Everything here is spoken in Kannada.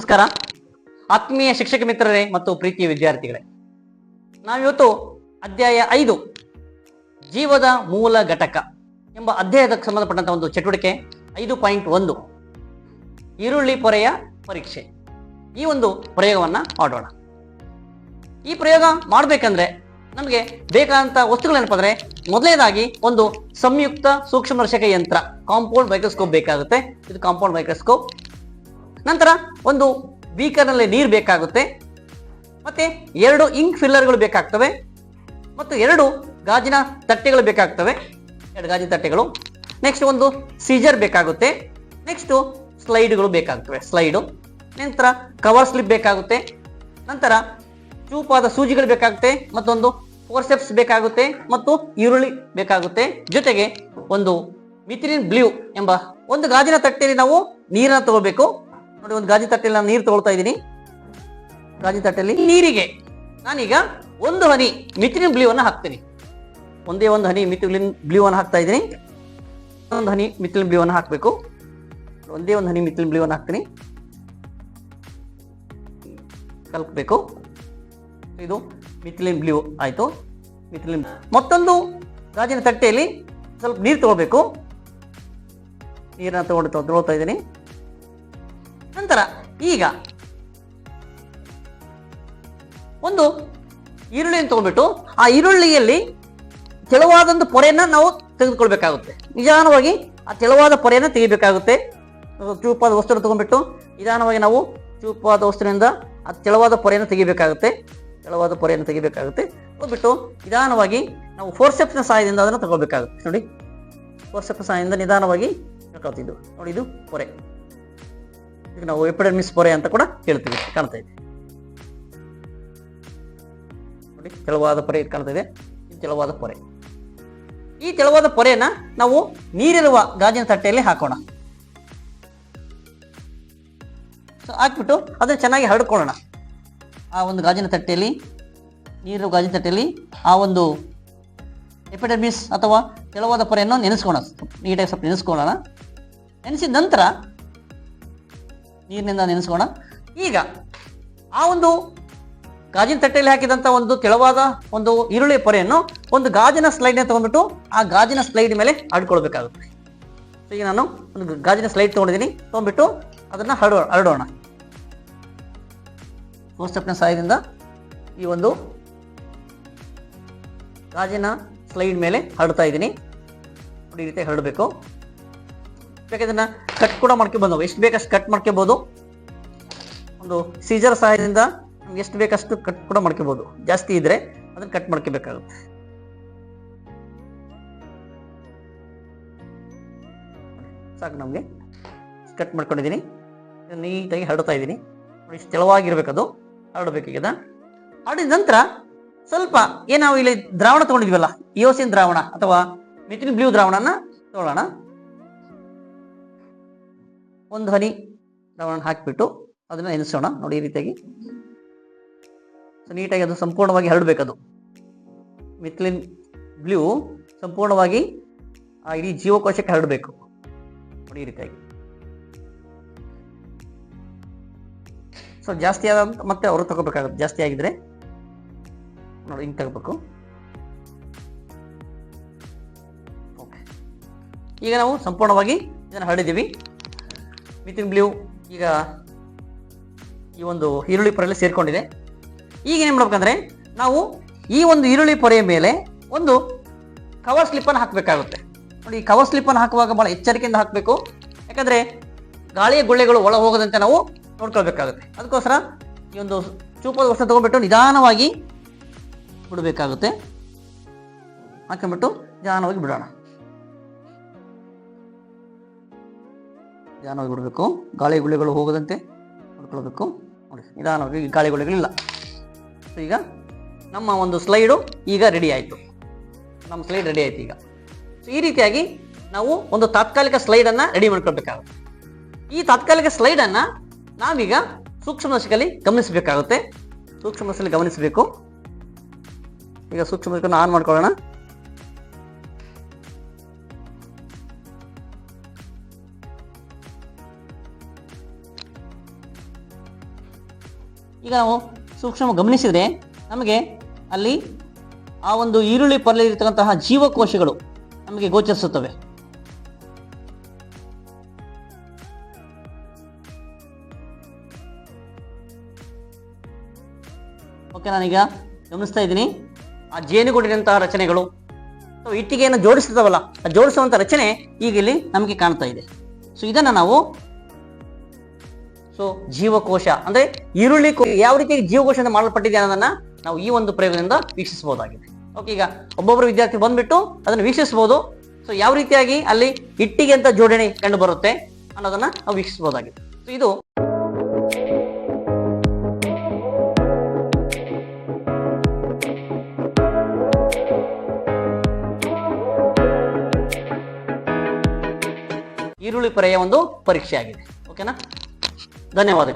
ನಮಸ್ಕಾರ. ಆತ್ಮೀಯ ಶಿಕ್ಷಕ ಮಿತ್ರರೇ ಮತ್ತು ಪ್ರೀತಿಯ ವಿದ್ಯಾರ್ಥಿಗಳೇ, ನಾವಿವತ್ತು ಅಧ್ಯಾಯ ಐದು, ಜೀವದ ಮೂಲ ಘಟಕ ಎಂಬ ಅಧ್ಯಾಯದಕ್ಕೆ ಸಂಬಂಧಪಟ್ಟಂತಹ ಒಂದು ಚಟುವಟಿಕೆ, ಐದು ಪಾಯಿಂಟ್ ಒಂದು, ಈರುಳ್ಳಿ ಪೊರೆಯ ಪರೀಕ್ಷೆ. ಈ ಒಂದು ಪ್ರಯೋಗವನ್ನ ಮಾಡೋಣ. ಈ ಪ್ರಯೋಗ ಮಾಡಬೇಕಂದ್ರೆ ನಮಗೆ ಬೇಕಾದಂತ ವಸ್ತುಗಳೇನಪ್ಪ ಅಂದ್ರೆ ಮೊದಲನೇದಾಗಿ ಒಂದು ಸಂಯುಕ್ತ ಸೂಕ್ಷ್ಮದರ್ಶಕ ಯಂತ್ರ, ಕಾಂಪೌಂಡ್ ಮೈಕ್ರೋಸ್ಕೋಪ್ ಬೇಕಾಗುತ್ತೆ. ಇದು ಕಾಂಪೌಂಡ್ ಮೈಕ್ರೋಸ್ಕೋಪ್ ನಂತರ ಒಂದು ಬೀಕರ್ನಲ್ಲಿ ನೀರು ಬೇಕಾಗುತ್ತೆ. ಮತ್ತೆ ಎರಡು ಇಂಕ್ ಫಿಲ್ಲರ್ಗಳು ಬೇಕಾಗ್ತವೆ. ಮತ್ತು ಎರಡು ಗಾಜಿನ ತಟ್ಟೆಗಳು ಬೇಕಾಗ್ತವೆ. ಎರಡು ಗಾಜಿನ ತಟ್ಟೆಗಳು. ನೆಕ್ಸ್ಟ್ ಒಂದು ಸೀಜರ್ ಬೇಕಾಗುತ್ತೆ. ನೆಕ್ಸ್ಟು ಸ್ಲೈಡ್ಗಳು ಬೇಕಾಗ್ತವೆ. ಸ್ಲೈಡು ನಂತರ ಕವರ್ ಸ್ಲಿಪ್ ಬೇಕಾಗುತ್ತೆ. ನಂತರ ಚೂಪಾದ ಸೂಜಿಗಳು ಬೇಕಾಗುತ್ತೆ. ಮತ್ತೊಂದು ಫೋರ್ಸೆಪ್ಸ್ ಬೇಕಾಗುತ್ತೆ. ಮತ್ತು ಈರುಳ್ಳಿ ಬೇಕಾಗುತ್ತೆ. ಜೊತೆಗೆ ಒಂದು ಮಿಥಿಲಿನ್ ಬ್ಲೂ ಎಂಬ ಒಂದು ಗಾಜಿನ ತಟ್ಟೆಯಲ್ಲಿ ನಾವು ನೀರನ್ನು ತಗೋಬೇಕು. ನೋಡಿ, ಒಂದು ಗಾಜಿನ ತಟ್ಟೆಯಲ್ಲಿ ನಾನು ನೀರು ತಗೊಳ್ತಾ ಇದ್ದೀನಿ. ಗಾಜಿನ ತಟ್ಟೆಯಲ್ಲಿ ನೀರಿಗೆ. ನಾನೀಗ ಒಂದು ಹನಿ ಮಿಥಿಲಿನ್ ಬ್ಲೂ ಅನ್ನು ಹಾಕ್ತೀನಿ. ಒಂದೇ ಒಂದು ಹನಿ ಮಿಥಿಲಿನ್ ಬ್ಲೂವನ್ನು ಹಾಕ್ತಾ ಇದ್ದೀನಿ. ಒಂದು ಹನಿ ಮಿಥಿಲಿನ್ ಬ್ಲೂವನ್ನು ಹಾಕಬೇಕು. ಒಂದೇ ಒಂದು ಹನಿ ಮಿಥಿಲಿನ್ ಬ್ಲೂವನ್ನು ಹಾಕ್ತೀನಿ. ಕಲ್ಪಬೇಕು. ಇದು ಮಿಥಿಲಿನ್ ಬ್ಲೂ ಆಯಿತು. ಮಿಥಿಲಿನ್ ಮತ್ತೊಂದು ಗಾಜಿನ ತಟ್ಟೆಯಲ್ಲಿ ಸ್ವಲ್ಪ ನೀರು ತಗೋಬೇಕು ನೀರನ್ನ ತಗೊಂಡು ತಗೊಳ್ತಾ ಇದ್ದೀನಿ. ನಂತರ ಈಗ ಒಂದು ಈರುಳ್ಳಿಯನ್ನು ತಗೊಂಡ್ಬಿಟ್ಟು ಆ ಈರುಳ್ಳಿಯಲ್ಲಿ ತೆಳುವಾದೊಂದು ಪೊರೆಯನ್ನು ನಾವು ತೆಗೆದುಕೊಳ್ಬೇಕಾಗುತ್ತೆ. ನಿಧಾನವಾಗಿ ಆ ತೆಳುವಾದ ಪೊರೆಯನ್ನು ತೆಗಿಬೇಕಾಗುತ್ತೆ. ಚೂಪಾದ ವಸ್ತುವನ್ನು ತಗೊಂಡ್ಬಿಟ್ಟು ನಿಧಾನವಾಗಿ ನಾವು ಚೂಪಾದ ವಸ್ತುವಿನಿಂದ ಆ ತೆಳುವಾದ ಪೊರೆಯನ್ನು ತೆಗಿಬೇಕಾಗುತ್ತೆ. ತೆಳುವಾದ ಪೊರೆಯನ್ನು ತೆಗಿಬೇಕಾಗುತ್ತೆ. ಹೋಗ್ಬಿಟ್ಟು ನಿಧಾನವಾಗಿ ನಾವು ಫೋರ್ಸೆಪ್ಸ್ನ ಸಹಾಯದಿಂದ ಅದನ್ನು ತಗೊಳ್ಬೇಕಾಗುತ್ತೆ. ನೋಡಿ ಫೋರ್ಸೆಪ್ಸ್ ಸಹಾಯದಿಂದ ನಿಧಾನವಾಗಿ ಹೇಳ್ಕೊಳ್ತಿದ್ದು ನೋಡಿ, ಇದು ಪೊರೆ. ಈಗ ನಾವು ಎಪಿಡೆಮಿಸ್ ಪೊರೆ ಅಂತ ಕೂಡ ಹೇಳ್ತೀವಿ. ಕಾಣ್ತಾ ಇದೆ. ನೋಡಿ, ತೆಳುವಾದ ಪೊರೆ ಕಾಣ್ತಾ ಇದೆ. ತೆಳುವಾದ ಪೊರೆ. ಈ ತೆಳುವಾದ ಪೊರೆಯನ್ನ ನಾವು ನೀರಿರುವ ಗಾಜಿನ ತಟ್ಟೆಯಲ್ಲಿ ಹಾಕೋಣ. ಸೊ ಹಾಕ್ಬಿಟ್ಟು ಅದನ್ನ ಚೆನ್ನಾಗಿ ಹರಡ್ಕೊಳ್ಳೋಣ. ಆ ಒಂದು ಗಾಜಿನ ತಟ್ಟೆಯಲ್ಲಿ ನೀರು ಗಾಜಿನ ತಟ್ಟೆಯಲ್ಲಿ ಆ ಒಂದು ಎಪಿಡರ್ಮಿಸ್ ಅಥವಾ ತೆಳುವಾದ ಪೊರೆಯನ್ನು ನೆನೆಸ್ಕೋಣ ನೀಟಾಗಿ ಸ್ವಲ್ಪ ನೆನೆಸ್ಕೊಳ್ಳೋಣ. ನೆನೆಸಿದ ನಂತರ ನೀರಿನಿಂದ ನೆನೆಸೋಣ ಈಗ ಆ ಒಂದು ಗಾಜಿನ ತಟ್ಟೆಯಲ್ಲಿ ಹಾಕಿದಂಥ ಒಂದು ತೆಳುವಾದ ಒಂದು ಈರುಳ್ಳಿ ಪೊರೆಯನ್ನು ಒಂದು ಗಾಜಿನ ಸ್ಲೈಡ್ನ ತಗೊಂಡ್ಬಿಟ್ಟು ಆ ಗಾಜಿನ ಸ್ಲೈಡ್ ಮೇಲೆ ಹರಡ್ಕೊಳ್ಬೇಕಾಗುತ್ತೆ ಈಗ ನಾನು ಒಂದು ಗಾಜಿನ ಸ್ಲೈಡ್ ತೊಗೊಂಡಿದ್ದೀನಿ. ತೊಗೊಂಡ್ಬಿಟ್ಟು ಅದನ್ನು ಹರಡೋ, ಹರಡೋಣ. ಫೋರ್ಸ್ಟೆಪ್ನ ಸಹಾಯದಿಂದ ಈ ಒಂದು ಗಾಜಿನ ಸ್ಲೈಡ್ ಮೇಲೆ ಹರಡ್ತಾ ಇದ್ದೀನಿ. ಈ ರೀತಿ ಹರಡಬೇಕು. ಬೇಕಾದ್ರೆ ಕಟ್ ಕೂಡ ಮಾಡ್ಕೊಬೋದು. ಎಷ್ಟು ಬೇಕಷ್ಟು ಕಟ್ ಮಾಡ್ಕೋಬೋದು? ಒಂದು ಸೀಜರ್ ಸಹಾಯದಿಂದ ಎಷ್ಟು ಬೇಕಷ್ಟು ಕಟ್ ಕೂಡ ಮಾಡ್ಕೋಬೋದು. ಜಾಸ್ತಿ ಇದ್ರೆ ಅದನ್ನ ಕಟ್ ಮಾಡ್ಕೋಬೇಕಾಗುತ್ತೆ. ಸಾಕು ನಮಗೆ. ಕಟ್ ಮಾಡ್ಕೊಂಡಿದ್ದೀನಿ ನೀಟಾಗಿ ಹರಡ್ತಾ ಇದ್ದೀನಿ ನೋಡಿ ತೆಳುವಾಗಿರ್ಬೇಕು ಅದು. ಹರಡಬೇಕಾಗ್ಯದ ಹರಡಿದ ನಂತರ ಸ್ವಲ್ಪ ಏನು ನಾವು ಇಲ್ಲಿ ದ್ರಾವಣ ತೊಗೊಂಡಿದ್ವಲ್ಲ ಇಯೋಸಿನ್ ದ್ರಾವಣ ಅಥವಾ ಮಿಥಿನ್ ಬ್ಲೂ ದ್ರಾವಣನ ತಗೊಳ್ಳೋಣ ಒಂದು ಹನಿ ಲವಣ ಹಾಕಿಬಿಟ್ಟು ಅದನ್ನ ನೆನೆಸೋಣ ನೋಡಿ ಈ ರೀತಿಯಾಗಿ. ಸೊ ನೀಟಾಗಿ ಅದು ಸಂಪೂರ್ಣವಾಗಿ ಹರಡಬೇಕದು. ಮಿಥ್ಲಿನ್ ಬ್ಲೂ ಸಂಪೂರ್ಣವಾಗಿ ಆ ಇಡೀ ಜೀವಕೋಶಕ್ಕೆ ಹರಡಬೇಕು. ನೋಡಿ ಈ ರೀತಿಯಾಗಿ. ಸೊ ಜಾಸ್ತಿ ಆದ ಮತ್ತೆ ಅವರು ತಗೋಬೇಕಾಗುತ್ತೆ. ಜಾಸ್ತಿ ಆಗಿದ್ರೆ ನೋಡಿ, ಹಿಂಗೆ ತಗೋಬೇಕು. ಓಕೆ ಈಗ ನಾವು ಸಂಪೂರ್ಣವಾಗಿ ಇದನ್ನು ಹರಡಿದ್ದೀವಿ. ಮಿಥಿನ್ ಬ್ಲೂ ಈಗ ಈ ಒಂದು ಈರುಳ್ಳಿ ಪೊರೆಯಲ್ಲಿ ಸೇರಿಕೊಂಡಿದೆ. ಈಗ ಏನು ಮಾಡ್ಬೇಕಂದ್ರೆ ನಾವು ಈ ಒಂದು ಈರುಳ್ಳಿ ಪೊರೆಯ ಮೇಲೆ ಒಂದು ಕವರ್ ಸ್ಲಿಪ್ಪನ್ನು ಹಾಕಬೇಕಾಗುತ್ತೆ. ನೋಡಿ, ಈ ಕವರ್ ಸ್ಲಿಪ್ಪನ್ನು ಹಾಕುವಾಗ ಭಾಳ ಎಚ್ಚರಿಕೆಯಿಂದ ಹಾಕಬೇಕು. ಯಾಕಂದರೆ ಗಾಳಿಯ ಗುಳ್ಳೆಗಳು ಒಳ ಹೋಗದಂತೆ ನಾವು ನೋಡ್ಕೊಳ್ಬೇಕಾಗುತ್ತೆ. ಅದಕ್ಕೋಸ್ಕರ ಈ ಒಂದು ಚೂಪದ ವಸ್ತು ತೊಗೊಂಡ್ಬಿಟ್ಟು ನಿಧಾನವಾಗಿ ಬಿಡಬೇಕಾಗುತ್ತೆ. ಹಾಕೊಂಡ್ಬಿಟ್ಟು ನಿಧಾನವಾಗಿ ಬಿಡೋಣ. ನಿಧಾನವಾಗಿ ಬಿಡಬೇಕು. ಗಾಳಿ ಗುಳ್ಳೆಗಳು ಹೋಗದಂತೆ ನೋಡ್ಕೊಳ್ಬೇಕು. ನೋಡಿ, ನಿಧಾನವಾಗಿ ಗಾಳಿ ಗುಳ್ಳೆಗಳಿಲ್ಲ. ಸೊ ಈಗ ನಮ್ಮ ಒಂದು ಸ್ಲೈಡು ಈಗ ರೆಡಿ ಆಯಿತು. ನಮ್ಮ ಸ್ಲೈಡ್ ರೆಡಿ ಆಯಿತು ಈಗ. ಸೊ ಈ ರೀತಿಯಾಗಿ ನಾವು ಒಂದು ತಾತ್ಕಾಲಿಕ ಸ್ಲೈಡನ್ನು ರೆಡಿ ಮಾಡ್ಕೊಳ್ಬೇಕಾಗುತ್ತೆ. ಈ ತಾತ್ಕಾಲಿಕ ಸ್ಲೈಡನ್ನು ನಾವೀಗ ಸೂಕ್ಷ್ಮದರ್ಶಕಲ್ಲಿ ಗಮನಿಸಬೇಕಾಗುತ್ತೆ. ಸೂಕ್ಷ್ಮದರ್ಶಕಲ್ಲಿ ಗಮನಿಸಬೇಕು. ಈಗ ಸೂಕ್ಷ್ಮದರ್ಶಕನ ಆನ್ ಮಾಡ್ಕೊಳ್ಳೋಣ. ಈಗ ನಾವು ಸೂಕ್ಷ್ಮ ಗಮನಿಸಿದರೆ ನಮಗೆ ಅಲ್ಲಿ ಆ ಒಂದು ಈರುಳ್ಳಿ ಪರ್ಲಿರ್ತಕ್ಕಂತಹ ಜೀವಕೋಶಗಳು ನಮಗೆ ಗೋಚರಿಸುತ್ತವೆ. ಓಕೆ, ನಾನೀಗ ಗಮನಿಸ್ತಾ ಇದ್ದೀನಿ. ಆ ಜೇನುಗೂಡಿನಂತಹ ರಚನೆಗಳು ಅಥವಾ ಇಟ್ಟಿಗೆಯನ್ನು ಜೋಡಿಸ್ತಿದ್ದಾವಲ್ಲ ಆ ಜೋಡಿಸುವಂಥ ರಚನೆ ಈಗ ಇಲ್ಲಿ ನಮಗೆ ಕಾಣ್ತಾ ಇದೆ. ಸೊ ಇದನ್ನು ನಾವು ಸೊ ಜೀವಕೋಶ, ಅಂದ್ರೆ ಈರುಳ್ಳಿ ಯಾವ ರೀತಿ ಜೀವಕೋಶದಿಂದ ಮಾಡಲ್ಪಟ್ಟಿದೆ ಅನ್ನೋದನ್ನ ನಾವು ಈ ಒಂದು ಪ್ರಯೋಗದಿಂದ ವೀಕ್ಷಿಸಬಹುದಾಗಿದೆ. ಓಕೆ ಈಗ ಒಬ್ಬೊಬ್ಬರು ವಿದ್ಯಾರ್ಥಿ ಬಂದ್ಬಿಟ್ಟು ಅದನ್ನು ವೀಕ್ಷಿಸಬಹುದು. ಸೊ ಯಾವ ರೀತಿಯಾಗಿ ಅಲ್ಲಿ ಇಟ್ಟಿಗೆ ಅಂತ ಜೋಡಣೆ ಕಂಡು ಬರುತ್ತೆ ಅನ್ನೋದನ್ನ ನಾವು ವೀಕ್ಷಿಸಬಹುದಾಗಿದೆ. ಸೊ ಇದು ಈರುಳ್ಳಿ ಪೊರೆಯ ಒಂದು ಪರೀಕ್ಷೆ ಆಗಿದೆ ಓಕೆನಾ धन्यवाद